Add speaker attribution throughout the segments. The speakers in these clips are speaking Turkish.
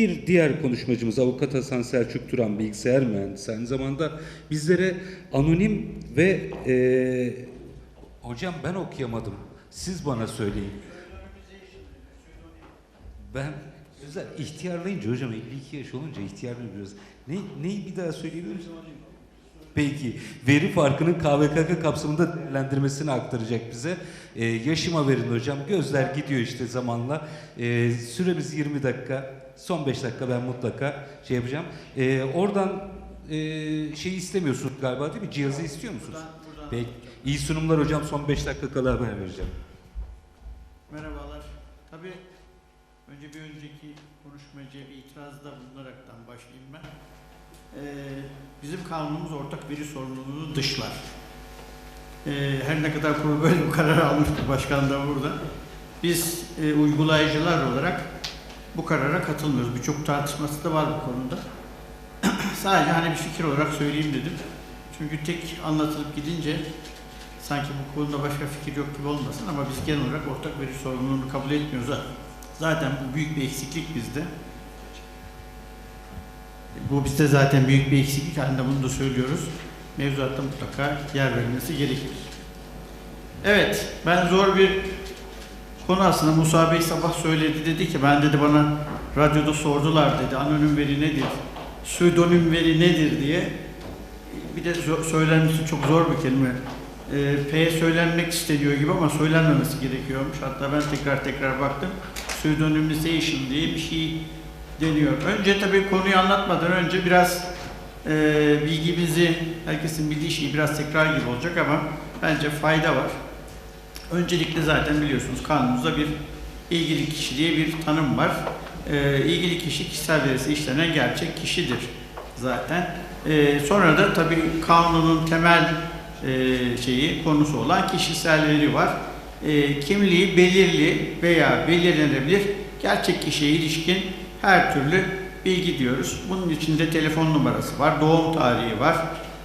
Speaker 1: Bir diğer konuşmacımız avukat Hasan Selçuk Turan bilgisayar mühendisi aynı zamanda bizlere anonim ve e, hocam ben okuyamadım. Siz bana söyleyin. Ben güzel ihtiyarlayınca hocam 52 yaş olunca ihtiyarlıyoruz. Ne neyi bir daha söyleyebilir misin? Peki. Veri farkının KVKK kapsamında değerlendirmesini aktaracak bize. Ee, yaşıma verin hocam. Gözler gidiyor işte zamanla. Ee, süremiz 20 dakika. Son 5 dakika ben mutlaka şey yapacağım. Ee, oradan e, şey istemiyorsunuz galiba değil mi? Cihazı istiyor musunuz?
Speaker 2: Buradan- buradan-
Speaker 1: Peki. İyi sunumlar hocam. Son 5 dakika kala haber vereceğim.
Speaker 2: Merhabalar. Tabii önce bir önceki konuşmacıya bir itirazda bulunaraktan başlayayım ben. Ee, bizim kanunumuz ortak veri sorumluluğunu dışlar. Ee, her ne kadar kurul böyle bir karar almıştı başkan da burada. Biz e, uygulayıcılar olarak bu karara katılmıyoruz. Birçok tartışması da var bu konuda. Sadece hani bir fikir olarak söyleyeyim dedim. Çünkü tek anlatılıp gidince sanki bu konuda başka fikir yok gibi olmasın ama biz genel olarak ortak veri sorumluluğunu kabul etmiyoruz. Zaten bu büyük bir eksiklik bizde. Bu bizde zaten büyük bir eksiklik halinde bunu da söylüyoruz. Mevzuatta mutlaka yer verilmesi gerekir. Evet, ben zor bir konu aslında. Musa Bey sabah söyledi dedi ki ben dedi bana radyoda sordular dedi anonim veri nedir, pseudonim veri nedir diye. Bir de söylenmesi çok zor bir kelime. Ee, P söylenmek isteniyor gibi ama söylenmemesi gerekiyormuş. Hatta ben tekrar tekrar baktım. Pseudonymization diye bir şey deniyor. Önce tabii konuyu anlatmadan önce biraz e, bilgimizi, herkesin bildiği şeyi biraz tekrar gibi olacak ama bence fayda var. Öncelikle zaten biliyorsunuz kanunumuzda bir ilgili kişi diye bir tanım var. E, ilgili kişi kişisel verisi işlenen gerçek kişidir zaten. E, sonra da tabii kanunun temel e, şeyi konusu olan kişisel veri var. E, kimliği belirli veya belirlenebilir gerçek kişiye ilişkin her türlü bilgi diyoruz. Bunun içinde telefon numarası var, doğum tarihi var,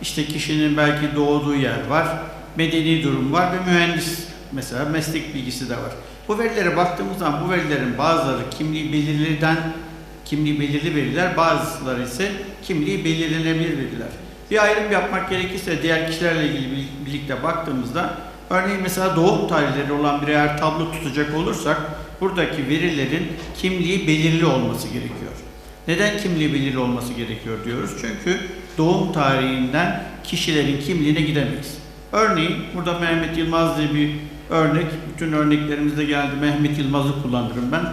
Speaker 2: işte kişinin belki doğduğu yer var, medeni durum var ve mühendis mesela meslek bilgisi de var. Bu verilere baktığımız zaman bu verilerin bazıları kimliği belirliden kimliği belirli veriler, bazıları ise kimliği belirlenebilir veriler. Bir ayrım yapmak gerekirse diğer kişilerle ilgili birlikte baktığımızda örneğin mesela doğum tarihleri olan bir eğer tablo tutacak olursak buradaki verilerin kimliği belirli olması gerekiyor. Neden kimliği belirli olması gerekiyor diyoruz? Çünkü doğum tarihinden kişilerin kimliğine gidemeyiz. Örneğin burada Mehmet Yılmaz diye bir örnek, bütün örneklerimizde geldi Mehmet Yılmaz'ı kullanırım ben.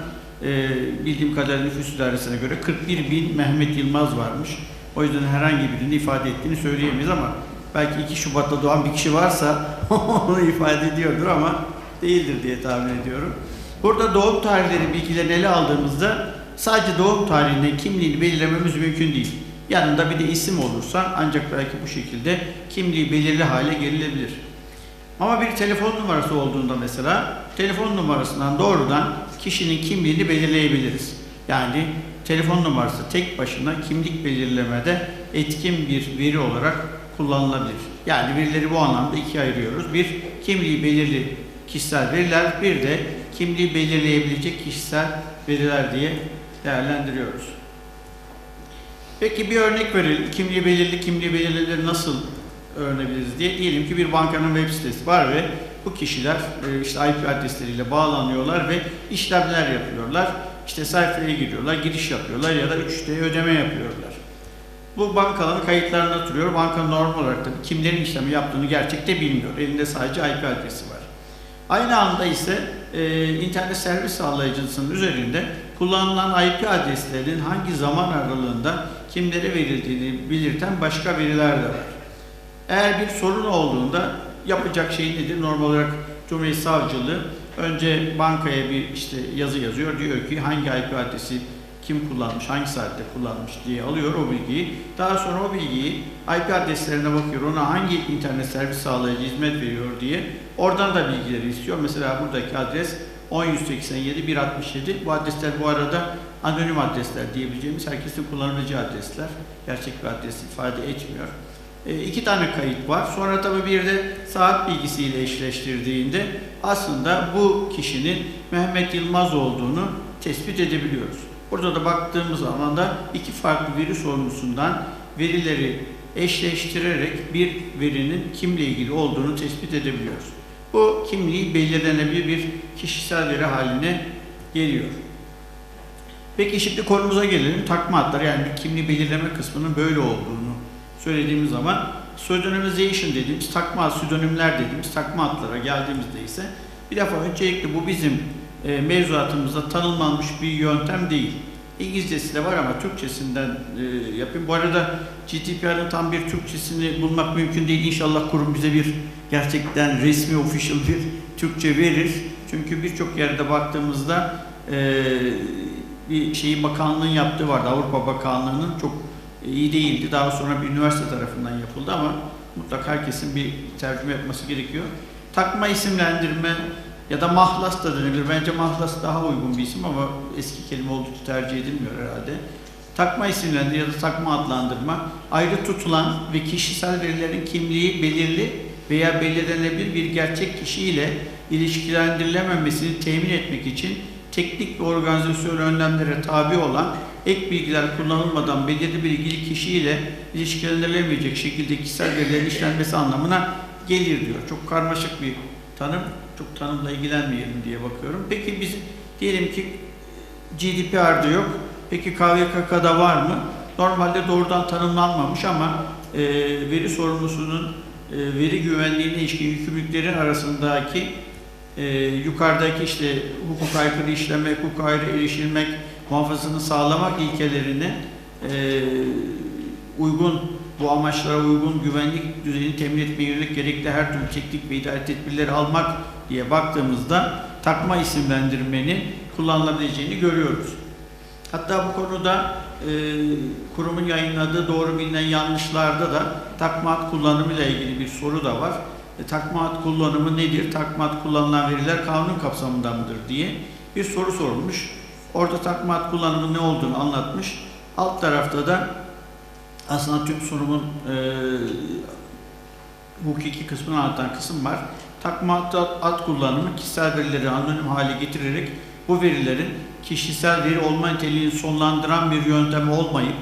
Speaker 2: Ee, bildiğim kadarıyla nüfus idaresine göre 41 bin Mehmet Yılmaz varmış. O yüzden herhangi birini ifade ettiğini söyleyemeyiz ama belki 2 Şubat'ta doğan bir kişi varsa onu ifade ediyordur ama değildir diye tahmin ediyorum. Burada doğum tarihleri bilgilerini ele aldığımızda sadece doğum tarihinde kimliğini belirlememiz mümkün değil. Yanında bir de isim olursa ancak belki bu şekilde kimliği belirli hale gelinebilir. Ama bir telefon numarası olduğunda mesela telefon numarasından doğrudan kişinin kimliğini belirleyebiliriz. Yani telefon numarası tek başına kimlik belirlemede etkin bir veri olarak kullanılabilir. Yani verileri bu anlamda ikiye ayırıyoruz. Bir, kimliği belirli kişisel veriler, bir de kimliği belirleyebilecek kişisel veriler diye değerlendiriyoruz. Peki bir örnek verelim. Kimliği belirli, kimliği belirlileri nasıl öğrenebiliriz diye. Diyelim ki bir bankanın web sitesi var ve bu kişiler e, işte IP adresleriyle bağlanıyorlar ve işlemler yapıyorlar. İşte sayfaya giriyorlar, giriş yapıyorlar ya da 3D ödeme yapıyorlar. Bu bankaların kayıtlarında duruyor. Banka normal olarak da kimlerin işlemi yaptığını gerçekte bilmiyor. Elinde sadece IP adresi var. Aynı anda ise e, internet servis sağlayıcısının üzerinde kullanılan IP adreslerinin hangi zaman aralığında kimlere verildiğini belirten başka veriler de var. Eğer bir sorun olduğunda yapacak şey nedir? Normal olarak Cumhuriyet Savcılığı önce bankaya bir işte yazı yazıyor. Diyor ki hangi IP adresi kim kullanmış, hangi saatte kullanmış diye alıyor o bilgiyi. Daha sonra o bilgiyi IP adreslerine bakıyor. Ona hangi internet servis sağlayıcı hizmet veriyor diye. Oradan da bilgileri istiyor. Mesela buradaki adres 10187 167. Bu adresler bu arada anonim adresler diyebileceğimiz herkesin kullanabileceği adresler. Gerçek bir adres ifade etmiyor. E, iki tane kayıt var. Sonra tabii bir de saat bilgisiyle eşleştirdiğinde aslında bu kişinin Mehmet Yılmaz olduğunu tespit edebiliyoruz. Burada da baktığımız zaman da iki farklı veri sorumlusundan verileri eşleştirerek bir verinin kimle ilgili olduğunu tespit edebiliyoruz. Bu kimliği belirlenebilir bir kişisel veri haline geliyor. Peki şimdi konumuza gelelim. Takma adlar yani bir kimliği belirleme kısmının böyle olduğunu söylediğimiz zaman pseudonymization dediğimiz takma ad, pseudonimler dediğimiz takma adlara geldiğimizde ise bir defa öncelikle bu bizim e, mevzuatımızda tanımlanmış bir yöntem değil. İngilizcesi de var ama Türkçesinden e, yapayım. Bu arada GDPR'ın tam bir Türkçesini bulmak mümkün değil. İnşallah kurum bize bir gerçekten resmi, official bir Türkçe verir. Çünkü birçok yerde baktığımızda e, bir şeyi bakanlığın yaptığı vardı. Avrupa Bakanlığı'nın çok iyi değildi. Daha sonra bir üniversite tarafından yapıldı ama mutlaka herkesin bir tercüme etmesi gerekiyor. Takma isimlendirme ya da mahlas da denebilir. Bence mahlas daha uygun bir isim ama eski kelime oldukça tercih edilmiyor herhalde. Takma isimlendirme ya da takma adlandırma ayrı tutulan ve kişisel verilerin kimliği belirli veya belirlenebilir bir gerçek kişiyle ilişkilendirilememesini temin etmek için teknik ve organizasyon önlemlere tabi olan ek bilgiler kullanılmadan belirli bir ilgili kişiyle ilişkilendirilemeyecek şekilde kişisel verilerin işlenmesi anlamına gelir diyor. Çok karmaşık bir tanım. Çok tanımla ilgilenmeyelim diye bakıyorum. Peki biz diyelim ki GDPR'da yok. Peki KVKK'da var mı? Normalde doğrudan tanımlanmamış ama e, veri sorumlusunun e, veri güvenliğine ilişkin yükümlülüklerin arasındaki e, yukarıdaki işte hukuk aykırı işlemek, hukuk ayrı erişilmek, muhafazasını sağlamak ilkelerine e, uygun, bu amaçlara uygun güvenlik düzeyini temin etmeye yönelik gerekli her türlü teknik ve idari tedbirleri almak diye baktığımızda takma isimlendirmenin kullanılabileceğini görüyoruz. Hatta bu konuda e, kurumun yayınladığı doğru bilinen yanlışlarda da takma ad kullanımı ile ilgili bir soru da var. E, takma ad kullanımı nedir? Takma ad kullanılan veriler kanun kapsamında mıdır diye bir soru sorulmuş. Orada takma ad kullanımı ne olduğunu anlatmış. Alt tarafta da aslında tüm sorunun e, hukuki kısmını anlatan kısım var. Takma ad, kullanımı kişisel verileri anonim hale getirerek bu verilerin kişisel veri olma niteliğini sonlandıran bir yöntem olmayıp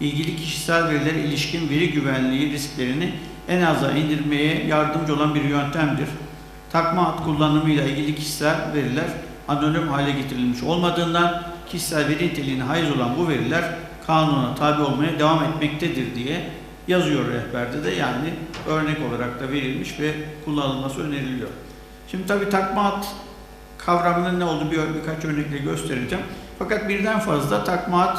Speaker 2: ilgili kişisel verilere ilişkin veri güvenliği risklerini en aza indirmeye yardımcı olan bir yöntemdir. Takma ad kullanımıyla ilgili kişisel veriler anonim hale getirilmiş olmadığından kişisel veri niteliğine haiz olan bu veriler kanuna tabi olmaya devam etmektedir diye yazıyor rehberde de yani örnek olarak da verilmiş ve kullanılması öneriliyor. Şimdi tabi takma ad kavramının ne olduğunu bir, birkaç örnekle göstereceğim. Fakat birden fazla takma ad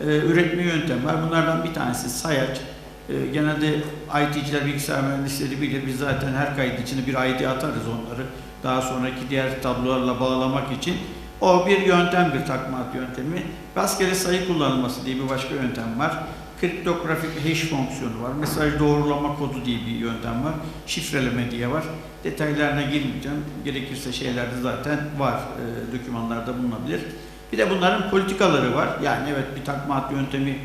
Speaker 2: e, üretme yöntemi var. Bunlardan bir tanesi sayaç. E, genelde IT'ciler, bilgisayar mühendisleri bilir. Biz zaten her kayıt içine bir ID atarız onları. Daha sonraki diğer tablolarla bağlamak için. O bir yöntemdir takma ad yöntemi. Rastgele sayı kullanılması diye bir başka yöntem var. Kriptografik hash fonksiyonu var. Mesaj doğrulama kodu diye bir yöntem var. Şifreleme diye var. Detaylarına girmeyeceğim. Gerekirse şeylerde zaten var. E, dokümanlarda bulunabilir. Bir de bunların politikaları var. Yani evet bir takma yöntemi,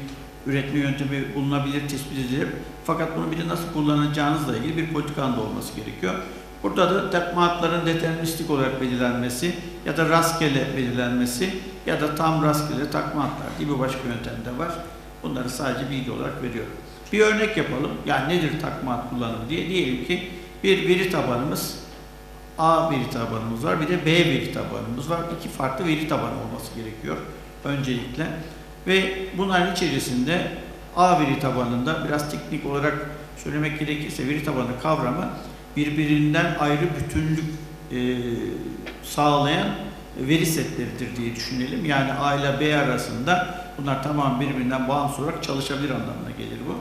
Speaker 2: üretme yöntemi bulunabilir, tespit edilir. Fakat bunu bir de nasıl kullanacağınızla ilgili bir politikanın da olması gerekiyor. Burada da takma deterministik olarak belirlenmesi ya da rastgele belirlenmesi ya da tam rastgele takma diye bir başka yöntem de var. Bunları sadece bilgi olarak veriyorum. Bir örnek yapalım. Yani nedir takma ad kullanımı diye. Diyelim ki bir veri tabanımız A veri tabanımız var, bir de B veri tabanımız var. İki farklı veri tabanı olması gerekiyor öncelikle. Ve bunların içerisinde A veri tabanında biraz teknik olarak söylemek gerekirse veri tabanı kavramı birbirinden ayrı bütünlük e, sağlayan veri setleridir diye düşünelim. Yani A ile B arasında bunlar tamam birbirinden bağımsız olarak çalışabilir anlamına gelir bu.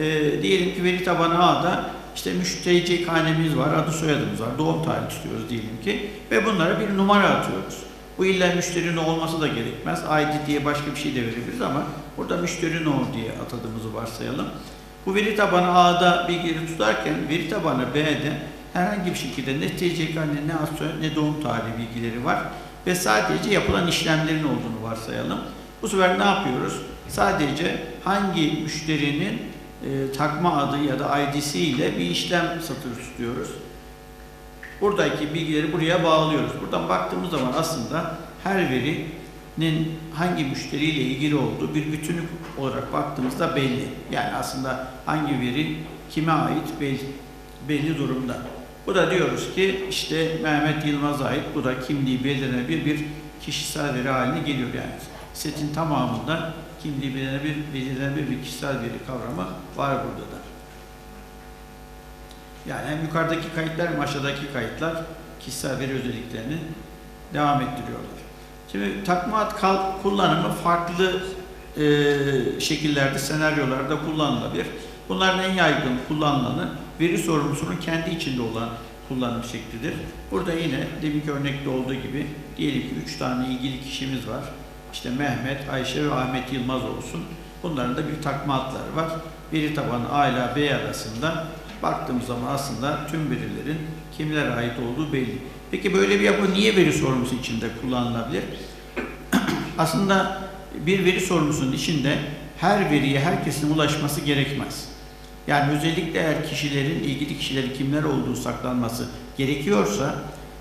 Speaker 2: E, diyelim ki veri tabanı A'da işte müşteri hanemiz var, adı soyadımız var, doğum tarihi istiyoruz diyelim ki ve bunlara bir numara atıyoruz. Bu illa müşterinin olması da gerekmez. ID diye başka bir şey de verebiliriz ama burada müşterinin o diye atadığımızı varsayalım. Bu veri tabanı A'da bilgileri tutarken veri tabanı B'de herhangi bir şekilde ne TCK ne, ne ad soyad ne doğum tarihi bilgileri var ve sadece yapılan işlemlerin olduğunu varsayalım. Bu sefer ne yapıyoruz? Sadece hangi müşterinin e, takma adı ya da ID'si ile bir işlem satır tutuyoruz. Buradaki bilgileri buraya bağlıyoruz. Buradan baktığımız zaman aslında her veri nin hangi müşteriyle ilgili olduğu bir bütünlük olarak baktığımızda belli. Yani aslında hangi veri kime ait belli, belli durumda. Bu da diyoruz ki işte Mehmet Yılmaz'a ait bu da kimliği belirlenebilir bir kişisel veri haline geliyor yani. Setin tamamında kimliği belirlenebilir, belirlenebilir bir kişisel veri kavramı var burada da. Yani hem yukarıdaki kayıtlar hem aşağıdaki kayıtlar kişisel veri özelliklerini devam ettiriyorlar. Şimdi takma ad kullanımı farklı e, şekillerde, senaryolarda kullanılabilir. Bunların en yaygın kullanılanı veri sorumlusunun kendi içinde olan kullanım şeklidir. Burada yine deminki örnekte olduğu gibi diyelim ki üç tane ilgili kişimiz var. İşte Mehmet, Ayşe ve Ahmet Yılmaz olsun. Bunların da bir takma adları var. Veri tabanı A ile B arasında baktığımız zaman aslında tüm verilerin kimlere ait olduğu belli. Peki böyle bir yapı niye veri sorumlusu içinde kullanılabilir? aslında bir veri sorumlusunun içinde her veriye herkesin ulaşması gerekmez. Yani özellikle eğer kişilerin, ilgili kişilerin kimler olduğu saklanması gerekiyorsa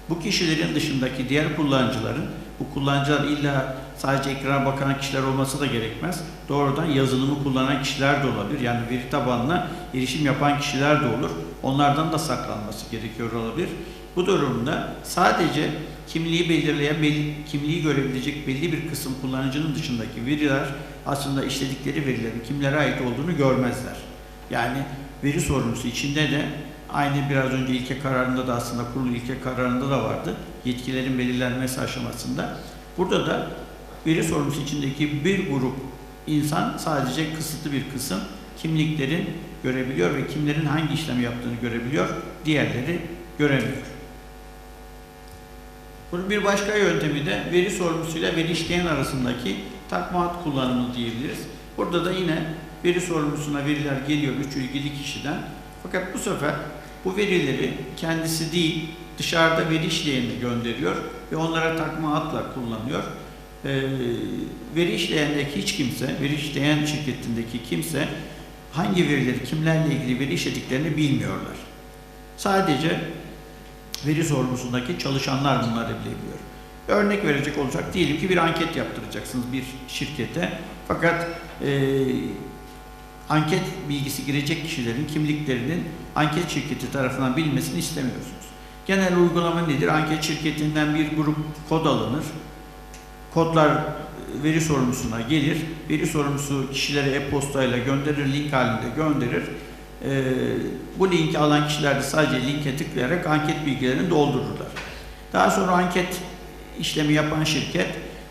Speaker 2: bu kişilerin dışındaki diğer kullanıcıların, bu kullanıcılar illa sadece ekrana bakan kişiler olması da gerekmez. Doğrudan yazılımı kullanan kişiler de olabilir. Yani veri tabanına erişim yapan kişiler de olur. Onlardan da saklanması gerekiyor olabilir. Bu durumda sadece kimliği belirleyen, belli, kimliği görebilecek belli bir kısım kullanıcının dışındaki veriler aslında işledikleri verilerin kimlere ait olduğunu görmezler. Yani veri sorumlusu içinde de aynı biraz önce ilke kararında da aslında kurulu ilke kararında da vardı. Yetkilerin belirlenmesi aşamasında. Burada da veri sorumlusu içindeki bir grup insan sadece kısıtlı bir kısım kimliklerin görebiliyor ve kimlerin hangi işlemi yaptığını görebiliyor. Diğerleri göremiyor. Bunun bir başka yöntemi de veri sorumlusuyla veri işleyen arasındaki takmaat kullanımı diyebiliriz. Burada da yine veri sorumlusuna veriler geliyor üç ilgili kişiden. Fakat bu sefer bu verileri kendisi değil dışarıda veri işleyenine gönderiyor ve onlara takma adla kullanıyor. Ee, veri işleyendeki hiç kimse, veri işleyen şirketindeki kimse hangi verileri kimlerle ilgili veri işlediklerini bilmiyorlar. Sadece veri sorumlusundaki çalışanlar bunları bilebiliyor. Örnek verecek olacak diyelim ki bir anket yaptıracaksınız bir şirkete. Fakat e, anket bilgisi girecek kişilerin kimliklerinin anket şirketi tarafından bilmesini istemiyorsunuz. Genel uygulama nedir? Anket şirketinden bir grup kod alınır. Kodlar e, veri sorumlusuna gelir. Veri sorumlusu kişilere e-postayla gönderir, link halinde gönderir. Ee, bu linki alan kişiler de sadece linke tıklayarak anket bilgilerini doldururlar. Daha sonra anket işlemi yapan şirket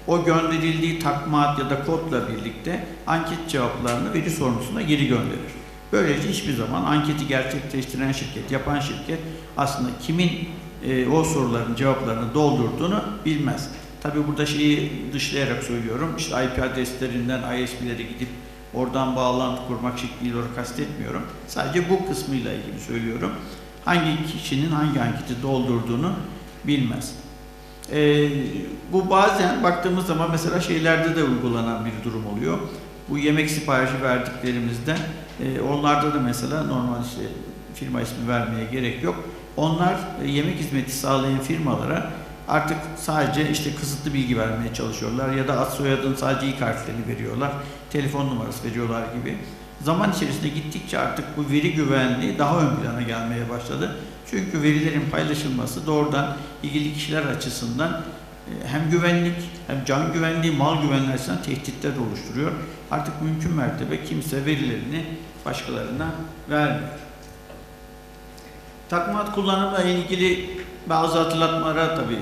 Speaker 2: o gönderildiği takmat ya da kodla birlikte anket cevaplarını veri sorumlusuna geri gönderir. Böylece hiçbir zaman anketi gerçekleştiren şirket, yapan şirket aslında kimin e, o soruların cevaplarını doldurduğunu bilmez. Tabi burada şeyi dışlayarak söylüyorum. İşte IP adreslerinden ISP'lere gidip oradan bağlantı kurmak şekliyle olarak kastetmiyorum. Sadece bu kısmıyla ilgili söylüyorum. Hangi kişinin hangi anketi doldurduğunu bilmez. Ee, bu bazen baktığımız zaman mesela şeylerde de uygulanan bir durum oluyor. Bu yemek siparişi verdiklerimizde e, onlarda da mesela normal işte firma ismi vermeye gerek yok. Onlar e, yemek hizmeti sağlayan firmalara artık sadece işte kısıtlı bilgi vermeye çalışıyorlar ya da ad soyadın sadece ilk harflerini veriyorlar, telefon numarası veriyorlar gibi. Zaman içerisinde gittikçe artık bu veri güvenliği daha ön plana gelmeye başladı. Çünkü verilerin paylaşılması doğrudan ilgili kişiler açısından e, hem güvenlik hem can güvenliği, mal güvenliği açısından tehditler oluşturuyor. Artık mümkün mertebe kimse verilerini başkalarına vermiyor. Takmat kullanımla ilgili bazı hatırlatmalara tabii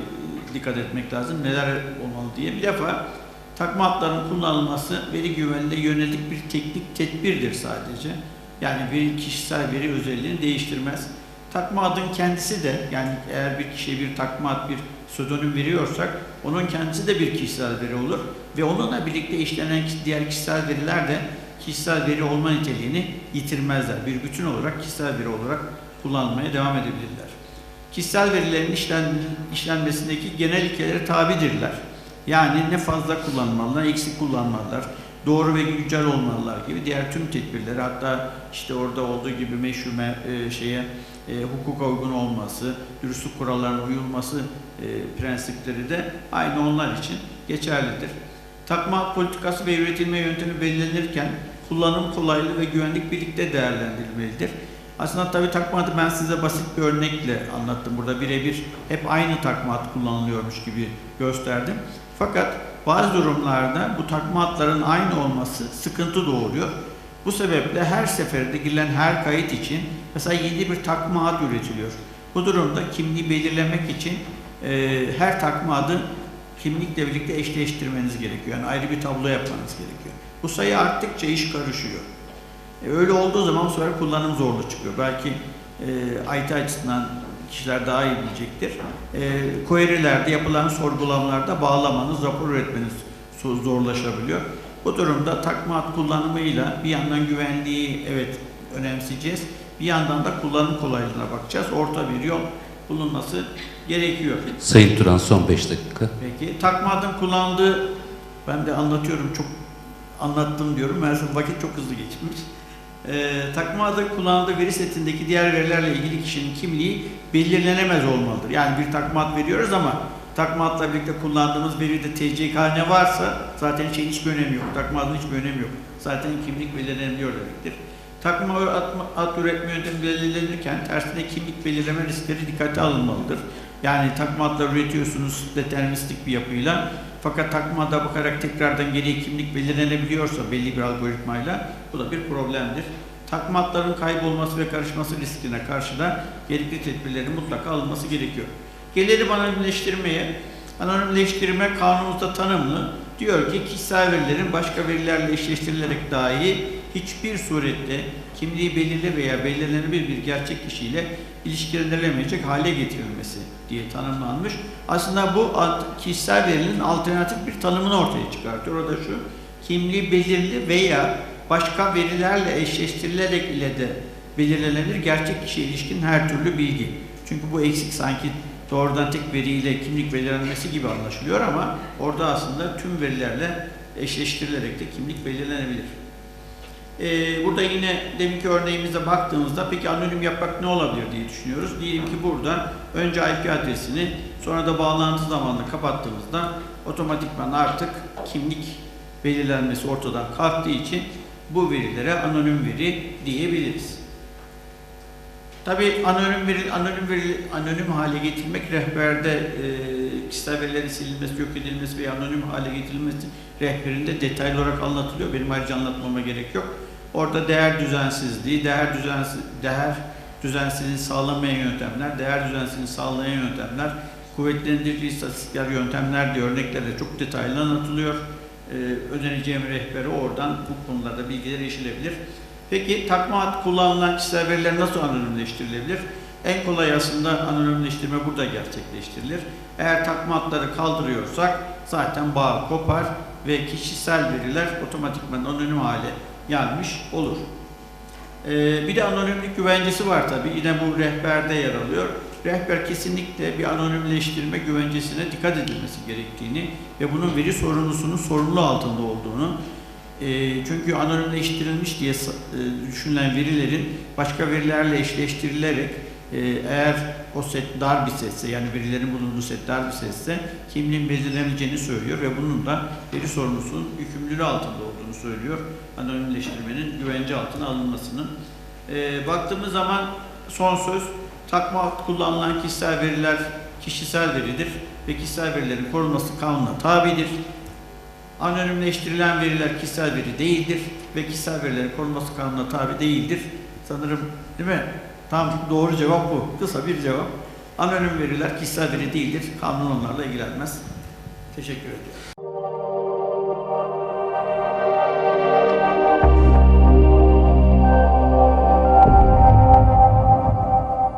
Speaker 2: dikkat etmek lazım. Neler olmalı diye. Bir defa takma hatların kullanılması veri güvenliğine yönelik bir teknik tedbirdir sadece. Yani veri kişisel veri özelliğini değiştirmez. Takma adın kendisi de yani eğer bir kişiye bir takma ad, bir pseudonim veriyorsak onun kendisi de bir kişisel veri olur ve onunla birlikte işlenen diğer kişisel veriler de kişisel veri olma niteliğini yitirmezler. Bir bütün olarak kişisel veri olarak kullanmaya devam edebilirler. Kişisel verilerin işlen, işlenmesindeki genel ilkelere tabidirler. Yani ne fazla kullanmalılar, eksik kullanmalılar, doğru ve güncel olmalılar gibi diğer tüm tedbirleri hatta işte orada olduğu gibi meşru me- e, şeye e, hukuka uygun olması, dürüstlük kurallarına uyulması e, prensipleri de aynı onlar için geçerlidir. Takma politikası ve üretilme yöntemi belirlenirken kullanım kolaylığı ve güvenlik birlikte değerlendirilmelidir. Aslında tabii takma adı ben size basit bir örnekle anlattım. Burada birebir hep aynı takma ad kullanılıyormuş gibi gösterdim. Fakat bazı durumlarda bu takma adların aynı olması sıkıntı doğuruyor. Bu sebeple her seferinde girilen her kayıt için mesela yeni bir takma ad üretiliyor. Bu durumda kimliği belirlemek için e, her takma adı kimlikle birlikte eşleştirmeniz gerekiyor. Yani ayrı bir tablo yapmanız gerekiyor. Bu sayı arttıkça iş karışıyor. E, öyle olduğu zaman bu sefer kullanım zorlu çıkıyor. Belki e, IT açısından kişiler daha iyi bilecektir. E, query'lerde yapılan sorgulamalarda bağlamanız, rapor üretmeniz zorlaşabiliyor. Bu durumda takma ad kullanımıyla bir yandan güvenliği evet önemseyeceğiz. Bir yandan da kullanım kolaylığına bakacağız. Orta bir yol bulunması gerekiyor.
Speaker 1: Sayın Turan son 5 dakika.
Speaker 2: Peki takma adın kullandığı ben de anlatıyorum çok anlattım diyorum. Meğerse vakit çok hızlı geçmiş. Ee, takma adı kullandığı veri setindeki diğer verilerle ilgili kişinin kimliği belirlenemez olmalıdır. Yani bir takma ad veriyoruz ama takma adla birlikte kullandığımız veride TCK ne varsa zaten şeyin hiçbir önemi yok. Takma adının hiçbir önemi yok. Zaten kimlik belirlenebiliyor demektir. Takma ad, ad üretme yöntemi belirlenirken tersine kimlik belirleme riskleri dikkate alınmalıdır. Yani takma adlar üretiyorsunuz deterministik bir yapıyla. Fakat takma ada bakarak tekrardan geriye kimlik belirlenebiliyorsa belli bir algoritmayla bu da bir problemdir. Takma adların kaybolması ve karışması riskine karşı da gerekli tedbirlerin mutlaka alınması gerekiyor. Gelelim anonimleştirmeye. Anonimleştirme kanunumuzda tanımlı. Diyor ki kişisel verilerin başka verilerle eşleştirilerek dahi hiçbir surette kimliği belirli veya belirlenebilir bir gerçek kişiyle ilişkilendirilemeyecek hale getirilmesi diye tanımlanmış. Aslında bu kişisel verinin alternatif bir tanımını ortaya çıkartıyor. O da şu, kimliği belirli veya başka verilerle eşleştirilerek ile de belirlenebilir gerçek kişiye ilişkin her türlü bilgi. Çünkü bu eksik sanki doğrudan tek veriyle kimlik belirlenmesi gibi anlaşılıyor ama orada aslında tüm verilerle eşleştirilerek de kimlik belirlenebilir. Ee, burada yine deminki örneğimize baktığımızda peki anonim yapmak ne olabilir diye düşünüyoruz. Diyelim ki burada önce IP adresini sonra da bağlantı zamanını kapattığımızda otomatikman artık kimlik belirlenmesi ortadan kalktığı için bu verilere anonim veri diyebiliriz. Tabii anonim veri, anonim veri, anonim hale getirmek rehberde e, kişisel verilerin silinmesi, yok edilmesi veya anonim hale getirilmesi rehberinde detaylı olarak anlatılıyor. Benim ayrıca anlatmama gerek yok. Orada değer düzensizliği, değer düzensiz, değer düzensizliğini sağlamayan yöntemler, değer düzensizliğini sağlayan yöntemler, kuvvetlendirici istatistikler, yöntemler diye örneklerle çok detaylı anlatılıyor. Ee, önereceğim rehberi oradan bu konularda bilgiler erişilebilir. Peki takma ad kullanılan kişisel veriler nasıl anonimleştirilebilir? En kolay aslında anonimleştirme burada gerçekleştirilir. Eğer takma adları kaldırıyorsak zaten bağ kopar ve kişisel veriler otomatikman anonim hale gelmiş olur. Ee, bir de anonimlik güvencesi var tabi. Yine bu rehberde yer alıyor. Rehber kesinlikle bir anonimleştirme güvencesine dikkat edilmesi gerektiğini ve bunun veri sorumlusunun sorumlu altında olduğunu e, çünkü anonimleştirilmiş diye e, düşünülen verilerin başka verilerle eşleştirilerek e, eğer o set dar bir setse yani verilerin bulunduğu set dar bir setse kimliğin belirleneceğini söylüyor ve bunun da veri sorumlusunun yükümlülüğü altında olduğunu söylüyor. Anonimleştirmenin güvence altına alınmasının. E, baktığımız zaman son söz takma kullanılan kişisel veriler kişisel veridir ve kişisel verilerin korunması kanuna tabidir. Anonimleştirilen veriler kişisel veri değildir ve kişisel verilerin korunması kanuna tabi değildir. Sanırım değil mi? Tam doğru cevap bu. Kısa bir cevap. Anonim veriler kişisel veri değildir. Kanun onlarla ilgilenmez. Teşekkür ediyorum.